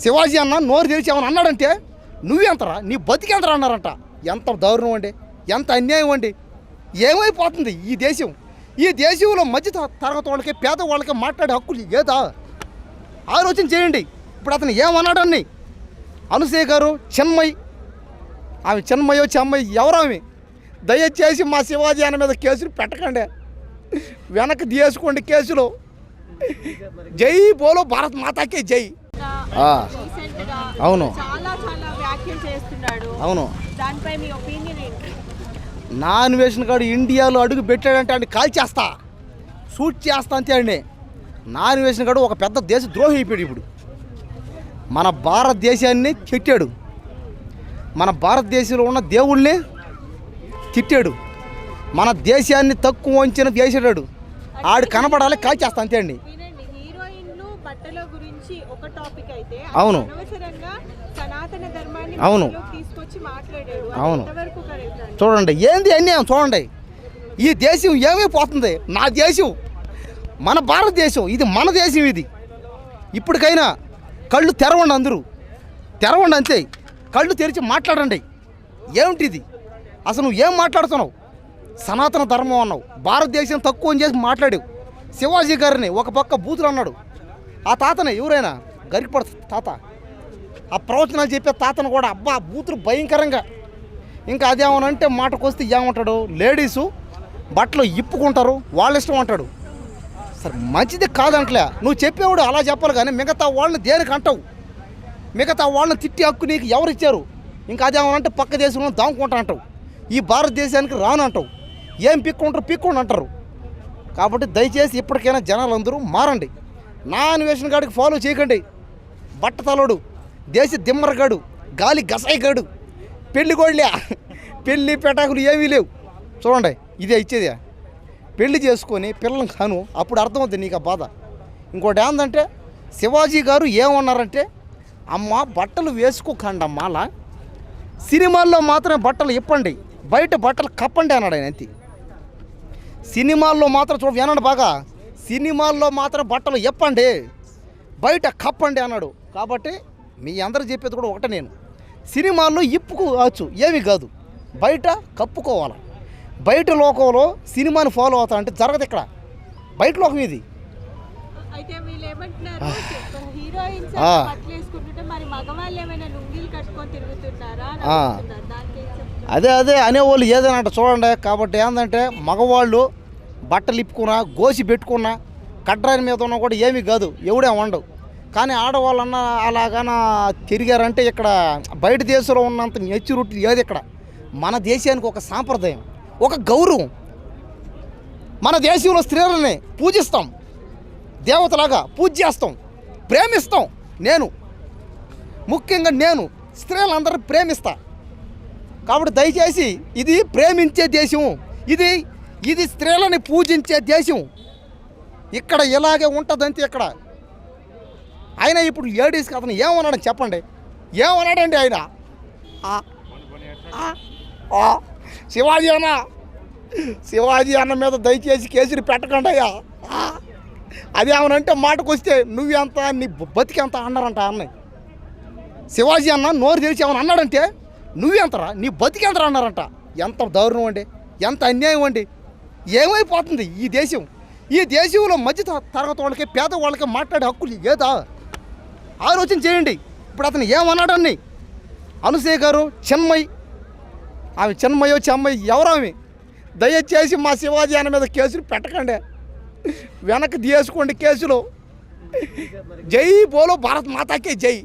శివాజీ అన్న నోరు తెలిసి ఏమని అన్నాడంటే నువ్వెంతరా నీ బతికెంతరా అన్నారంట. ఎంత దారుణం అండి ఎంత అన్యాయం అండి. ఏమైపోతుంది ఈ దేశం? ఈ దేశంలో మధ్య తరగతి వాళ్ళకి పేద వాళ్ళకి మాట్లాడే హక్కులు ఏదా ఆలోచన చేయండి. ఇప్పుడు అతను ఏమన్నాడని అనుసూయ గారు చెన్మయ్. ఆమె చెన్మయ్యో చెమ్మయ్య ఎవరు ఆమె? దయచేసి మా శివాజీ అన్న మీద కేసులు పెట్టకండి. వెనక్కి తీసుకోండి కేసులు. జై బోలో భారత్ మాతాకే జై. అవును. అవును. నాన్ వేషన్ గాడు ఇండియాలో అడుగు పెట్టాడంటే అండి కాల్ చేస్తా. షూట్ చేస్తా అంతే అండి నాన్ వేషన్ గాడు ఒక పెద్ద దేశ ద్రోహి అయిపోయాడు ఇప్పుడు. మన భారతదేశాన్ని తిట్టాడు. మన భారతదేశంలో ఉన్న దేవుళ్ళని తిట్టాడు. మన దేశాన్ని తక్కువ వంచిన చేసాడు ఆడు. కనపడాలి కాల్ చేస్తా అంతే అండి బట్టల గురించి ఒక టాపిక్ అయితే అవును. అనవసరంగా సనాతన ధర్మాన్ని అవును. తీసుకొచ్చి అవును. చూడండి ఏంది అన్యాయం? చూడండి. ఈ దేశం ఏమైపోతుంది నా దేశం మన భారతదేశం ఇది మన దేశం ఇది. ఇప్పటికైనా కళ్ళు తెరవండి అందరూ. తెరవండి అంతే. కళ్ళు తెరిచి మాట్లాడండి. ఏమిటి ఇది అసలు నువ్వు ఏం మాట్లాడుతున్నావు? సనాతన ధర్మం అన్నావు. భారతదేశం తక్కువ అని చేసి మాట్లాడావు. శివాజీ గారిని ఒక పక్క బూతులు అన్నాడు. ఆ తాతనే ఎవరైనా? గరికపడ తాత. ఆ ప్రవచనాలు చెప్పే తాతను కూడా అబ్బా బూతులు భయంకరంగా. ఇంకా అదేమనంటే మాటకొస్తే ఏమంటాడు? లేడీసు బట్టలు ఇప్పుకుంటారు వాళ్ళ ఇష్టం అంటాడు. సరే మంచిది కాదంటలే. నువ్వు చెప్పేవాడు అలా చెప్పాలి కానీ మిగతా వాళ్ళని దేనికి అంటావు? మిగతా వాళ్ళని తిట్టి హక్కు నీకు ఎవరు ఇచ్చారు? ఇంకా అదేమనంటే పక్క దేశంలో దాముకుంటా అంటావు. ఈ భారతదేశానికి రాను అంటావు. ఏం పిక్కుంటారు? పిక్కుండి అంటారు కాబట్టి దయచేసి ఇప్పటికైనా జనాలందరూ మారండి. నా అన్వేషణ గాడికి ఫాలో చేయకండి. బట్టతలోడు దేశ దిమ్మరగాడు గాలి గసాయిగాడు పెళ్ళి గోళ్ళే పెళ్ళి పెటాకులు ఏమీ లేవు. చూడండి ఇదే ఇచ్చేది. పెళ్ళి చేసుకొని పిల్లలను కాను అప్పుడు అర్థమవుతుంది నీకు ఆ బాధ. ఇంకోటి ఏంటంటే శివాజీ గారు ఏమన్నారంటే అమ్మ బట్టలు వేసుకోకండి అమ్మాలా. సినిమాల్లో మాత్రమే బట్టలు ఇప్పండి బయట బట్టలు కప్పండి అన్నాడు ఆయన అంతే సినిమాల్లో మాత్రం చూడ వినండి బాగా. సినిమాల్లో మాత్రం బట్టలు ఇప్పండి బయట కప్పండి అన్నాడు. కాబట్టి మీ అందరు చెప్పేది కూడా ఒకటే నేను. సినిమాల్లో ఇప్పుకోవచ్చు ఏమీ కాదు. బయట కప్పుకోవాలి. బయట లోకంలో సినిమాని ఫాలో అవుతా అంటే జరగదు ఇక్కడ. బయట లోకం ఇది? అదే అదే అనేవాళ్ళు ఏదైనా అంటే చూడండి. కాబట్టి ఏంటంటే మగవాళ్ళు బట్టలు ఇప్పుకున్నా గోసి పెట్టుకున్నా కడ్రాని మీద ఉన్నా కూడా ఏమీ కాదు ఎవడే ఉండవు కానీ ఆడవాళ్ళన్నా అలాగనా తిరిగారంటే ఇక్కడ బయట దేశంలో ఉన్నంత మెచ్యూరిటీ ఏది ఇక్కడ. మన దేశానికి ఒక సాంప్రదాయం ఒక గౌరవం. మన దేశంలో స్త్రీలని పూజిస్తాం. దేవతలాగా పూజ చేస్తాం ప్రేమిస్తాం. నేను ముఖ్యంగా నేను స్త్రీలందరినీ ప్రేమిస్తా. కాబట్టి దయచేసి ఇది ప్రేమించే దేశం ఇది ఇది స్త్రీలని పూజించే దేశం. ఇక్కడ ఇలాగే ఉంటుందంతే ఇక్కడ. ఆయన ఇప్పుడు లేడీస్కి అతను ఏమన్నాడు చెప్పండి. ఏమన్నాడండి ఆయన? ఆ, ఆ, శివాజీ అన్న శివాజీ అన్న మీద దయచేసి కేసులు పెట్టకండి అయ్యా. ఆ, అదేమనంటే మాటకు వస్తే నువ్వెంత నీ బతికెంత అన్నారంట అన్నయ్య. శివాజీ అన్న నోరు తెరిచి ఏమన్నా అన్నాడంటే నువ్వెంతరా నీ బతికెంతరా అన్నారంట. ఎంత దారుణం అండి ఎంత అన్యాయం అండి. ఏమైపోతుంది? ఈ దేశం ఈ దేశంలో మధ్య తరగతి వాళ్ళకి పేద వాళ్ళకి మాట్లాడే హక్కులు ఏదా? ఆలోచన చేయండి. ఇప్పుడు అతను ఏమన్నాడని అనుసే గారు చెన్మయ్ ఆమె చెన్మయో చెమ్మయ్య ఎవరామె ఆమె? దయచేసి మా శివాజీ అన్న మీద కేసులు పెట్టకండి. వెనక్కి తీసుకోండి కేసులు. జై బోలో భారత్ మాతాకే జై.